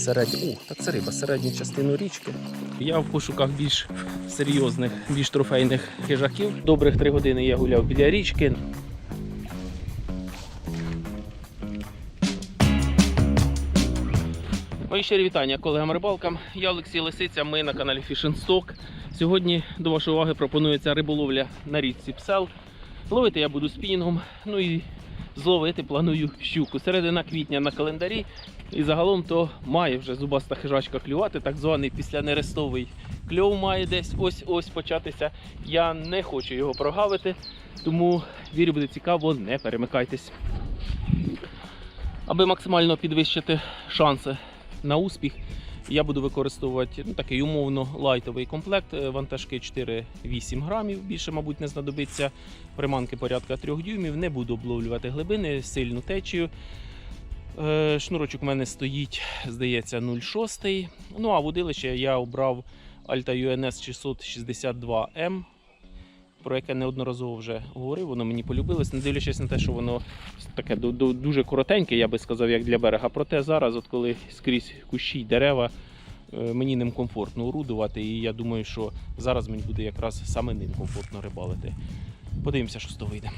середню. О, так це риба, середню частину річки. Я в пошуках більш серйозних, більш трофейних хижаків. Добрих три години я гуляв біля річки. Мої щирі вітання колегам рибалкам. Я Олексій Лисиця, ми на каналі Fishing Stock. Сьогодні до вашої уваги пропонується риболовля на річці Псел. Ловити я буду спінінгом, ну і зловити планую щуку. Середина квітня на календарі. І загалом то має вже зубаста хижачка клювати, так званий післянерестовий кльов має десь ось-ось початися. Я не хочу його прогавити, тому вірю, буде цікаво, не перемикайтесь. Аби максимально підвищити шанси на успіх, я буду використовувати ну, такий умовно лайтовий комплект. е, Вантажки 4-8 грамів. Більше, мабуть, не знадобиться. Приманки порядка 3 дюймів. Не буду обловлювати глибини, сильну течію. Е, Шнурочок у мене стоїть, здається, 0,6. Ну а водилище я обрав Alta UNS 662M, про яке неодноразово вже говорив, воно мені полюбилось, не дивлячись на те, що воно таке ду- ду- дуже коротеньке, я би сказав, як для берега. Проте зараз, от коли скрізь кущі й дерева, е, мені ним комфортно орудувати, і я думаю, що зараз мені буде якраз саме ним комфортно рибалити. Подивимося, що з того вийде.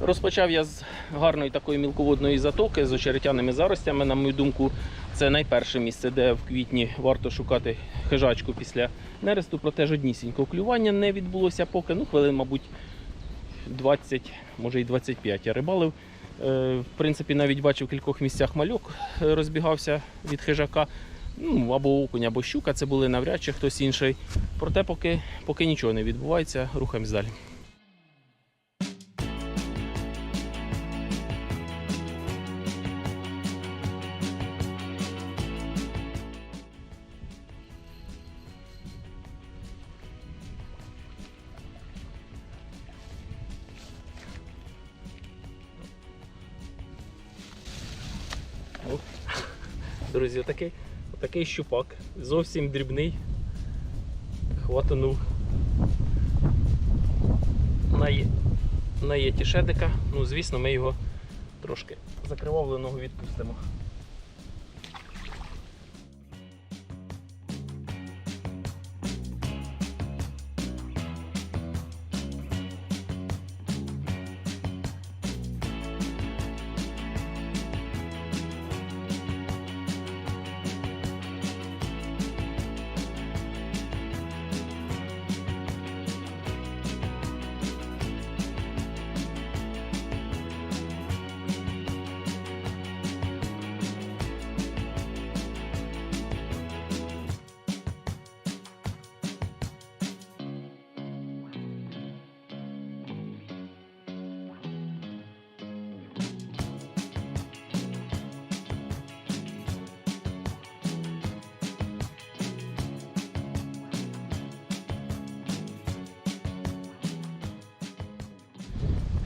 Розпочав я з гарної такої мілководної затоки з очеретяними заростями. На мою думку, це найперше місце, де в квітні варто шукати хижачку після нересту. Проте жоднісінького клювання не відбулося поки. Ну, хвилин, мабуть, 20, може і 25 я рибалив. Е, В принципі, навіть бачив в кількох місцях мальок е, розбігався від хижака. Ну, або окунь, або щука, це були навряд чи хтось інший. Проте поки, поки нічого не відбувається, рухаємось далі. Друзі, отакий, отакий щупак, зовсім дрібний. Хватанув на, є- на єтішедика. Ну, звісно, ми його трошки закривавленого відпустимо.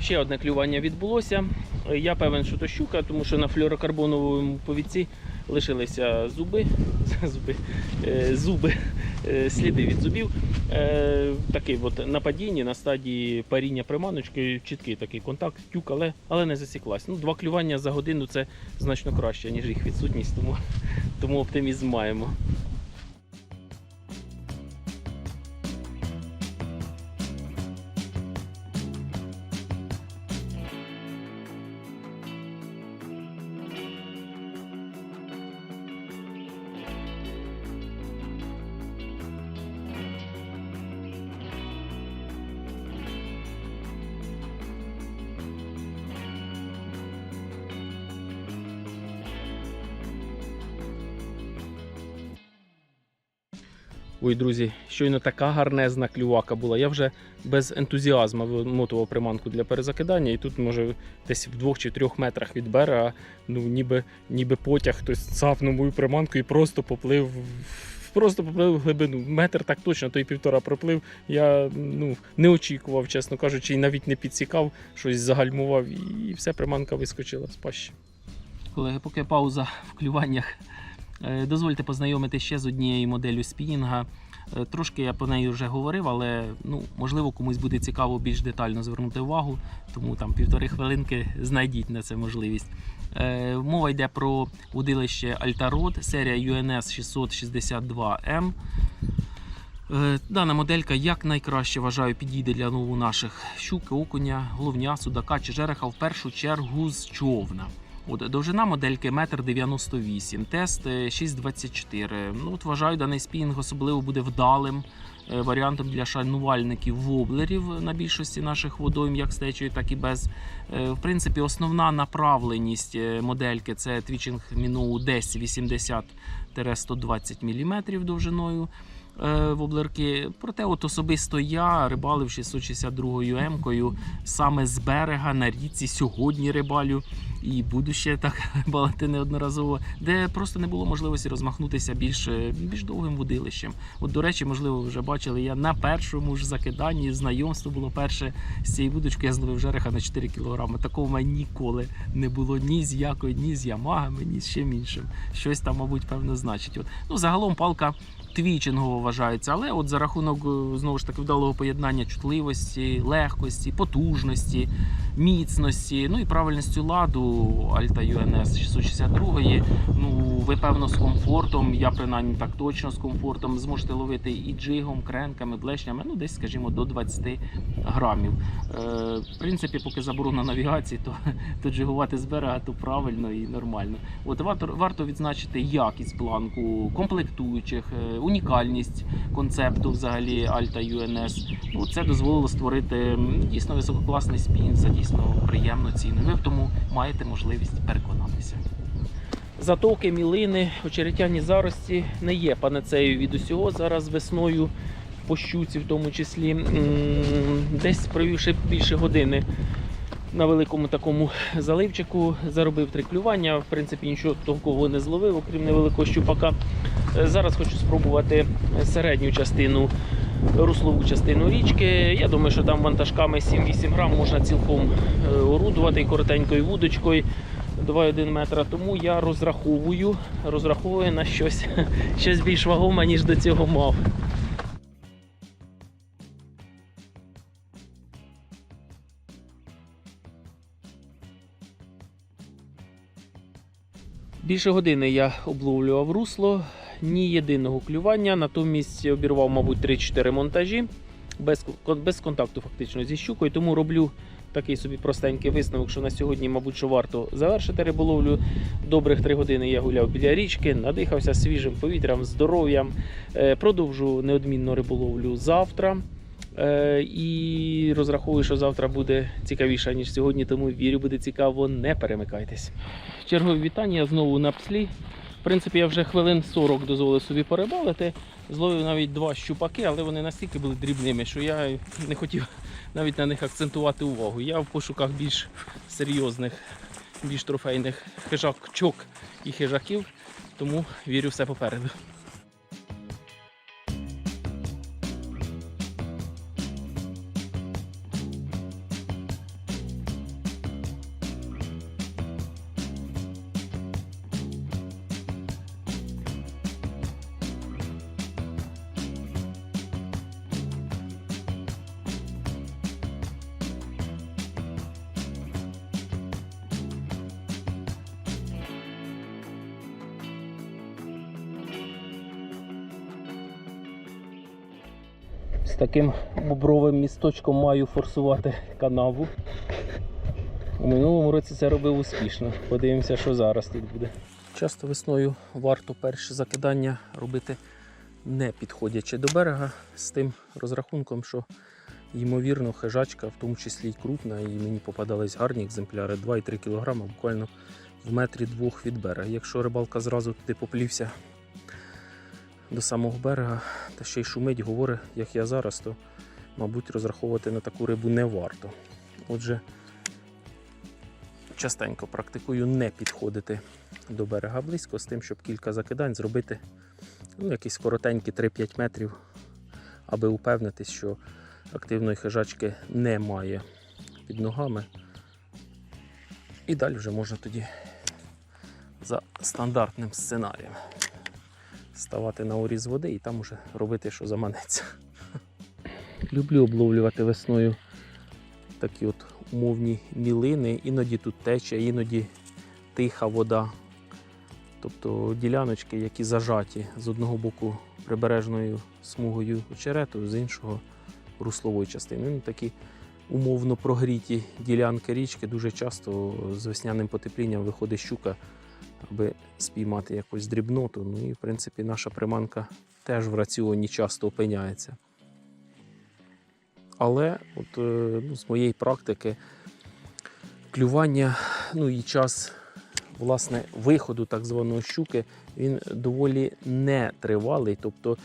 Ще одне клювання відбулося. Я певен, що то щука, тому що на флюорокарбоновому повідці лишилися зуби, зуби, е, зуби е, сліди від зубів. Е, Такий от на падінні, на стадії паріння приманочки, чіткий такий контакт, тюк, але, але не засіклась. Ну, два клювання за годину це значно краще, ніж їх відсутність, тому, тому оптимізм маємо. Ой, друзі, щойно така гарнезна клювака була. Я вже без ентузіазму вимотував приманку для перезакидання, і тут, може, десь в двох чи трьох метрах від берега, ну ніби, ніби потяг хтось цапнув мою приманку і просто поплив просто поплив в глибину. Метр так точно, то й півтора проплив. Я ну, не очікував, чесно кажучи, і навіть не підсікав, щось загальмував, і все, приманка вискочила з пащі. Колеги, поки пауза в клюваннях. Е, Дозвольте познайомити ще з однією моделлю спінінга. Е, Трошки я по неї вже говорив, але ну, можливо комусь буде цікаво більш детально звернути увагу, тому там півтори хвилинки знайдіть на це можливість. Е, Мова йде про удилище Альтарод, серія UNS 662M. Е, Дана моделька як найкраще вважаю підійде для лову наших щуки, окуня, головня, судака чи жереха в першу чергу з човна. От, довжина модельки 1,98 м, тест е, 6,24. Ну, от, вважаю, даний спінг особливо буде вдалим е, варіантом для шанувальників воблерів на більшості наших водойм, як з течею, так і без. Е, В принципі, основна направленість е, модельки це твічинг міноу десь 80-120 мм довжиною е, воблерки. Проте, от особисто я рибалив 662 М-кою саме з берега на річці. Сьогодні рибалю і буду ще так рибалити неодноразово, де просто не було можливості розмахнутися більш, е, більш довгим водилищем. От, до речі, можливо, ви вже бачили, я на першому ж закиданні знайомство було перше з цієї вудочки, я зловив жереха на 4 кг. Такого в мене ніколи не було ні з якою, ні з ямагами, ні з чим іншим. Щось там, мабуть, певно, значить. От. Ну, загалом палка твічингова вважається, але от за рахунок е, знову ж таки вдалого поєднання чутливості, легкості, потужності, міцності, ну і правильності ладу Alta UNS 662. Ну, ви певно з комфортом, я принаймні так точно з комфортом зможете ловити і джигом, кренками, блешнями, ну десь, скажімо, до 20 грамів. Е, в принципі, поки заборона навігації, то, то джигувати з берега то правильно і нормально. От варто, варто відзначити якість планку, комплектуючих, е, унікальність концепту взагалі Alta UNS. Ну, це дозволило створити дійсно висококласний спін за дійсно приємну ціну. Ви в тому маєте можливість переконатися. Затоки, мілини, очеретяні зарості не є панацею від усього. Зараз весною по щуці, в тому числі, десь провівши більше години на великому такому заливчику, заробив три клювання. В принципі, нічого толкового не зловив, окрім невеликого щупака. Е, Зараз хочу спробувати середню частину, руслову частину річки. Я думаю, що там вантажками 7-8 грам можна цілком е, орудувати коротенькою вудочкою. 2,1 метра. Тому я розраховую, розраховую на щось, щось більш вагоме, ніж до цього мав. Більше години я обловлював русло, ні єдиного клювання, натомість обірвав, мабуть, 3-4 монтажі без, без контакту фактично зі щукою, тому роблю такий собі простенький висновок, що на сьогодні, мабуть, що варто завершити риболовлю. Добрих 3 години я гуляв біля річки, надихався свіжим повітрям, здоров'ям. Е, Продовжу неодмінно риболовлю завтра. Е, І розраховую, що завтра буде цікавіше, ніж сьогодні, тому вірю, буде цікаво. Не перемикайтесь. Чергові вітання знову на пслі. В принципі, я вже хвилин 40 дозволив собі порибалити. Зловив навіть два щупаки, але вони настільки були дрібними, що я не хотів навіть на них акцентувати увагу. Я в пошуках більш серйозних, більш трофейних хижачок і хижаків, тому вірю все попереду. З таким бобровим місточком маю форсувати канаву. У минулому році це робив успішно. Подивимося, що зараз тут буде. Часто весною варто перше закидання робити не підходячи до берега з тим розрахунком, що ймовірно хижачка, в тому числі й крупна, і мені попадались гарні екземпляри 2-3 кг буквально в метрі двох від берега. Якщо рибалка зразу туди поплівся до самого берега та ще й шумить, говорить, як я зараз, то, мабуть, розраховувати на таку рибу не варто. Отже, частенько практикую не підходити до берега близько з тим, щоб кілька закидань зробити ну, якісь коротенькі 3-5 метрів, аби упевнитись, що активної хижачки немає під ногами. І далі вже можна тоді за стандартним сценарієм ставати на оріз води і там уже робити, що заманеться. Люблю обловлювати весною такі от умовні мілини. Іноді тут тече, іноді тиха вода. Тобто діляночки, які зажаті з одного боку прибережною смугою очерету, з іншого руслової частини. Ну, такі умовно прогріті ділянки річки дуже часто з весняним потеплінням виходить щука, аби спіймати якусь дрібноту. Ну і в принципі наша приманка теж в раціоні часто опиняється. Але от, е, ну, з моєї практики клювання, ну і час власне виходу так званої щуки, він доволі нетривалий. Тобто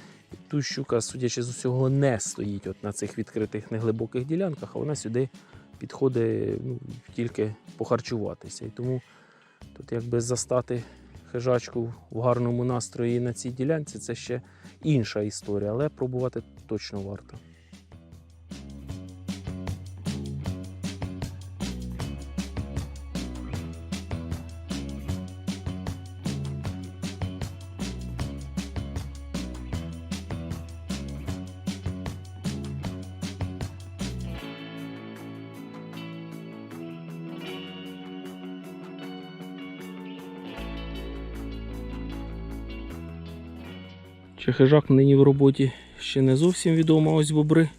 ту щука, судячи з усього, не стоїть от на цих відкритих неглибоких ділянках, а вона сюди підходить ну, тільки похарчуватися. І тому тут якби застати хижачку в гарному настрої на цій ділянці це ще інша історія, але пробувати точно варто. Чи хижак нині в роботі ще не зовсім відомо. Ось бобри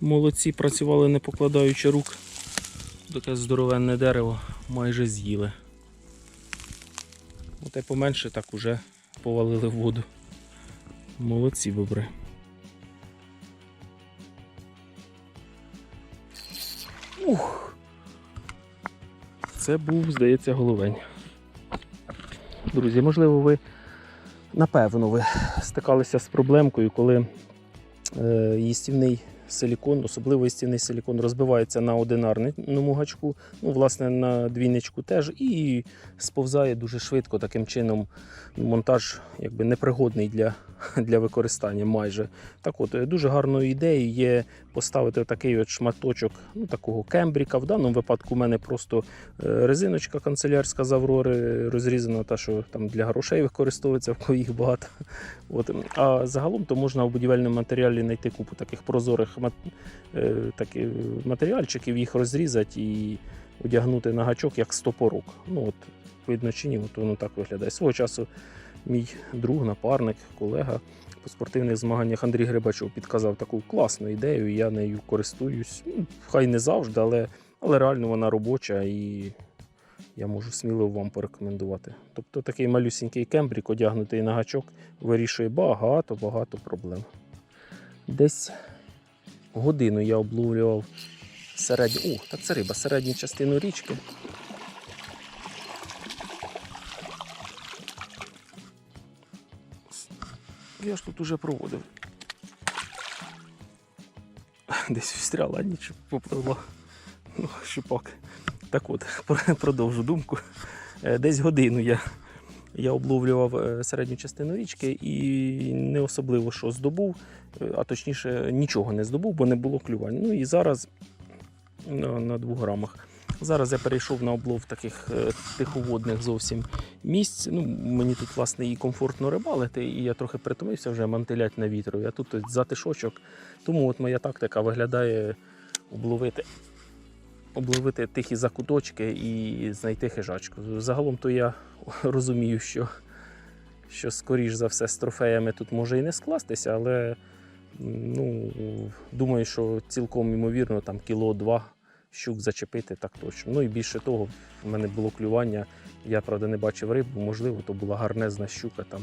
молодці, працювали не покладаючи рук. Таке здоровенне дерево майже з'їли. Оте поменше так уже повалили в воду. Молодці бобри. Ух! Це був, здається, головень. Друзі, можливо, ви Напевно, ви стикалися з проблемкою, коли е, їстівний силікон, особливо їстівний силікон, розбивається на одинарному гачку, ну, власне, на двійничку теж, і сповзає дуже швидко. Таким чином монтаж якби непригодний для, для використання майже. Так от, е, дуже гарною ідеєю є поставити такий от шматочок ну, такого кембріка. В даному випадку у мене просто е, резиночка канцелярська з Аврори розрізана, та що там для грошей використовується, в їх багато. От. А загалом то можна в будівельному матеріалі знайти купу таких прозорих мат... е, матеріальчиків, їх розрізати і одягнути на гачок як стопорок. Ну, от, видно чи ні, от воно так виглядає. Свого часу мій друг, напарник, колега по спортивних змаганнях Андрій Грибачов підказав таку класну ідею, я нею користуюсь. Ну, хай не завжди, але, але реально вона робоча і я можу сміливо вам порекомендувати. Тобто такий малюсінький кембрік, одягнутий на гачок, вирішує багато-багато проблем. Десь годину я обловлював середню. О, так це риба, середню частину річки. Я ж тут уже проводив. Десь встряла, ніч попливла. Ну, щупак. Так от, продовжу думку. Е, Десь годину я, я обловлював е, середню частину річки і не особливо що здобув, е, а точніше нічого не здобув, бо не було клювань. Ну і зараз на, 2 грамах. Зараз я перейшов на облов таких е, тиховодних зовсім місць. Ну, мені тут власне і комфортно рибалити, і я трохи притомився вже мантилять на вітру. Я тут ось затишочок. Тому от моя тактика виглядає обловити, обловити тихі закуточки і знайти хижачку. Загалом то я розумію, що, що скоріш за все з трофеями тут може і не скластися, але ну, думаю, що цілком ймовірно там кіло-два щук зачепити так точно. Ну і більше того, в мене було клювання. Я, правда, не бачив рибу, можливо, то була гарнезна щука, там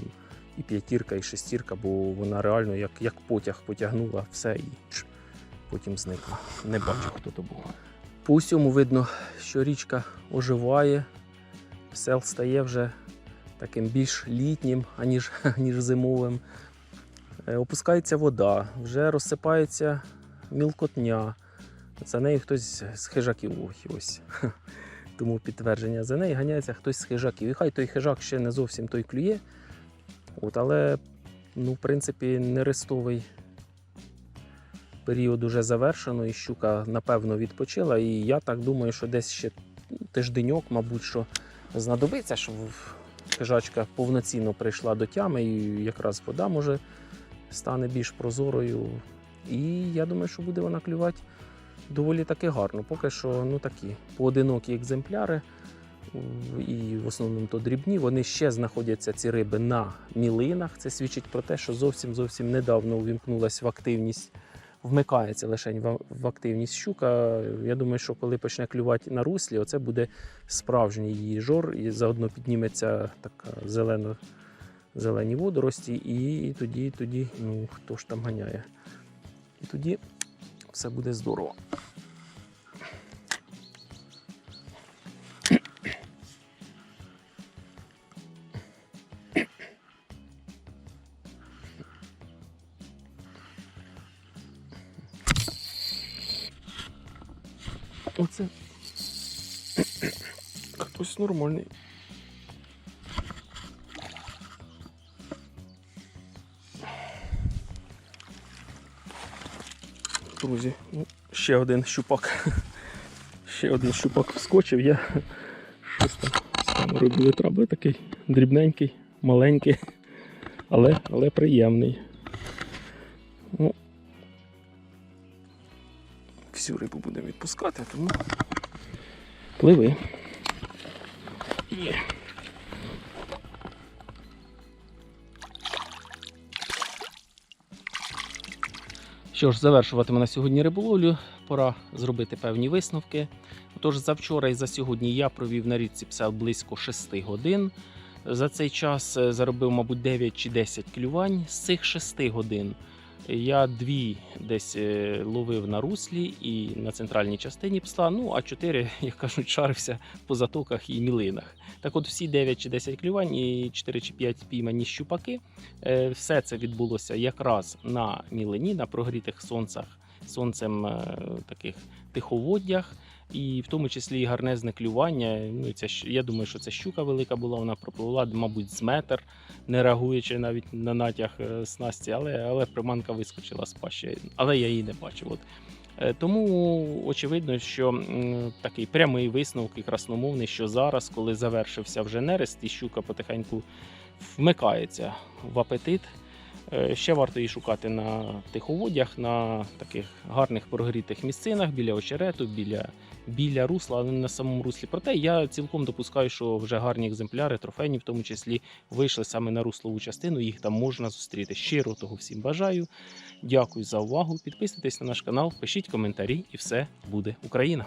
і п'ятірка, і шестірка, бо вона реально як, як потяг потягнула все і потім зникла. Не бачив, хто то був. По усьому видно, що річка оживає, сел стає вже таким більш літнім, аніж, аніж зимовим. Е, Опускається вода, вже розсипається мілкотня. За нею хтось з хижаків ось, ось. Тому підтвердження за нею ганяється хтось з хижаків. І хай той хижак ще не зовсім той клює. От, але Ну, в принципі, нерестовий період уже завершено, і щука, напевно, відпочила. І я так думаю, що десь ще тижденьок, мабуть, що знадобиться, щоб хижачка повноцінно прийшла до тями, і якраз вода може стане більш прозорою. І я думаю, що буде вона клювати доволі таки гарно. Поки що ну такі поодинокі екземпляри, і в основному то дрібні, вони ще знаходяться ці риби на мілинах. Це свідчить про те, що зовсім зовсім недавно увімкнулася в активність. Вмикається лише в активність щука. Я думаю, що коли почне клювати на руслі, оце буде справжній її жор, і заодно підніметься така зелена, зелені водорості, і тоді, тоді, ну хто ж там ганяє? І тоді все буде здорово. Оце хтось нормальний. Друзі, ну, ще один щупак. Ще один щупак вскочив. Я щось там з камерою були траби такий дрібненький, маленький, але, але приємний. Ну, всю рибу будемо відпускати, тому пливи. Є. Що ж, завершуватиме на сьогодні риболовлю. Пора зробити певні висновки. Отож, за вчора і за сьогодні я провів на річці Псел близько 6 годин. За цей час е, заробив, мабуть, 9 чи 10 клювань. З цих 6 годин я дві десь е, ловив на руслі і на центральній частині псла. Ну а чотири, як кажуть, шарився по затоках і мілинах. Так от всі 9 чи 10 клювань і 4 чи 5 піймані щупаки. е, Все це відбулося якраз на мілині, на прогрітих сонцях, сонцем е, таких тиховоддях. І в тому числі і гарнезне клювання. Ну, ця, я думаю, що це щука велика була, вона пропливла, мабуть, з метр, не реагуючи навіть на натяг е, снасті, але, але приманка вискочила з пащі, але я її не бачив. От. Е, Тому очевидно, що такий прямий висновок і красномовний, що зараз, коли завершився вже нерест, і щука потихеньку вмикається в апетит. Е, Ще варто її шукати на тиховодях, на таких гарних прогрітих місцинах біля очерету, біля, біля русла, але не на самому руслі. Проте я цілком допускаю, що вже гарні екземпляри, трофейні в тому числі, вийшли саме на руслову частину. Їх там можна зустріти. Щиро того всім бажаю. Дякую за увагу. Підписуйтесь на наш канал, пишіть коментарі, і все буде Україна.